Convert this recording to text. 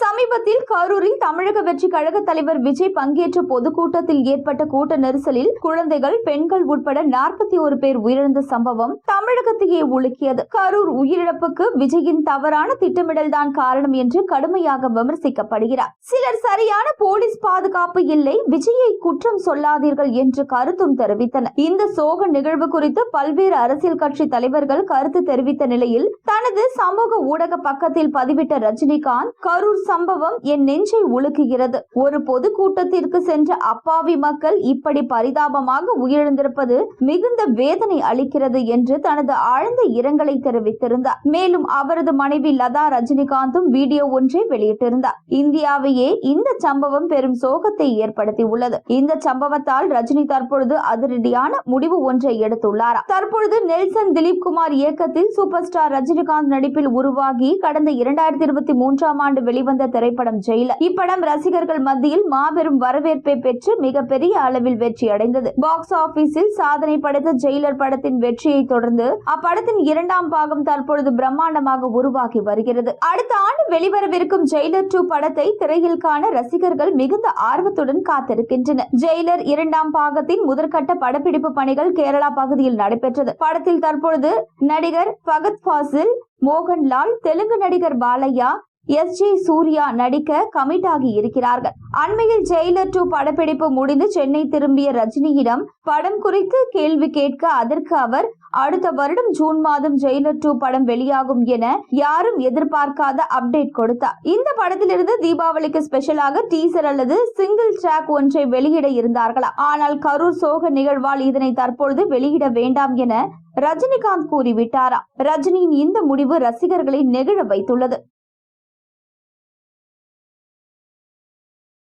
சமீபத்தில் கரூரில் தமிழக வெற்றி கழக தலைவர் விஜய் பங்கேற்ற பொதுக்கூட்டத்தில் ஏற்பட்ட கூட்ட நெரிசலில் குழந்தைகள் பெண்கள் உட்பட நாற்பத்தி ஒரு பேர் உயிரிழந்த சம்பவம் தமிழகத்தையே உலுக்கியது. கரூர் உயிரிழப்புக்கு விஜயின் தவறான திட்டமிடல்தான் காரணம் என்று கடுமையாக விமர்சிக்கப்படுகிறார். சிலர் சரியான போலீஸ் பாதுகாப்பு இல்லை விஜயை குற்றம் சொல்லாதீர்கள் என்று கருத்தும் தெரிவித்தனர். இந்த சோக நிகழ்வு குறித்து பல்வேறு அரசியல் கட்சி தலைவர்கள் கருத்து தெரிவித்த நிலையில் தனது சமூக ஊடக பக்கத்தில் பதிவிட்ட ரஜினிகாந்த் கரூர் சம்பவம் என் நெஞ்சை உலுக்குகிறது. ஒரு பொதுக்கூட்டத்திற்கு சென்ற அப்பாவி மக்கள் இப்படி பரிதாபமாக உயிரிழந்திருப்பது மிகுந்த வேதனை அளிக்கிறது என்று தனது ஆழ்ந்த இரங்கலை தெரிவித்திருந்தார். மேலும் அவரது மனைவி லதா ரஜினிகாந்தும் வீடியோ ஒன்றை வெளியிட்டிருந்தார். இந்தியாவையே இந்த சம்பவம் பெரும் சோகத்தை ஏற்படுத்தியுள்ளது. இந்த சம்பவத்தால் ரஜினி தற்பொழுது அதிரடியான முடிவு ஒன்றை எடுத்துள்ளாராம். தற்பொழுது நெல்சன் திலீப் குமார் இயக்கத்தில் சூப்பர் ஸ்டார் ரஜினிகாந்த் நடிப்பில் உருவாகி கடந்த இரண்டாயிரத்தி இருபத்தி மூன்றாம் ஆண்டு வெளிவந்த வந்த திரைப்படம் ஜெயில. இப்படம் ரசிகர்கள் மத்தியில் மாபெரும் வரவேற்பை பெற்று மிகப்பெரிய அளவில் வெற்றி அடைந்தது. பாக்ஸ் ஆபீஸில் சாதனை படைத்த ஜெயிலர் படத்தின் வெற்றியை தொடர்ந்து அப்படத்தின் இரண்டாம் பாகம் தற்பொழுது பிரம்மாண்டமாக உருவாகி வருகிறது. அடுத்த ஆண்டு வெளிவரவிருக்கும் ஜெயிலர் டூ படத்தை திரையில் காண ரசிகர்கள் மிகுந்த ஆர்வத்துடன் காத்திருக்கின்றனர். ஜெயிலர் இரண்டாம் பாகத்தின் முதற்கட்ட படப்பிடிப்பு பணிகள் கேரளா பகுதியில் நடைபெற்றது. படத்தில் தற்பொழுது நடிகர் பகத் ஃபாசில் மோகன்லால் தெலுங்கு நடிகர் பாலையா எஸ் ஜே சூர்யா நடிக்க கமிட் ஆகி இருக்கிறார்கள். அண்மையில் ஜெயிலர் டூ படப்பிடிப்பு முடிந்து சென்னை திரும்பிய ரஜினியிடம் படம் குறித்து கேள்வி கேட்க அதற்கு அவர் அடுத்த வருடம் ஜூன் மாதம் ஜெயிலர் டூ படம் வெளியாகும் என யாரும் எதிர்பார்க்காத அப்டேட் கொடுத்தார். இந்த படத்திலிருந்து தீபாவளிக்கு ஸ்பெஷலாக டீசர் அல்லது சிங்கிள் ட்ராக் ஒன்றை வெளியிட இருந்தார்களா? ஆனால் கரூர் சோக நிகழ்வால் இதனை தற்பொழுது வெளியிட வேண்டாம் என ரஜினிகாந்த் கூறிவிட்டாரா? ரஜினியின் இந்த முடிவு ரசிகர்களை நெகிழ வைத்துள்ளது.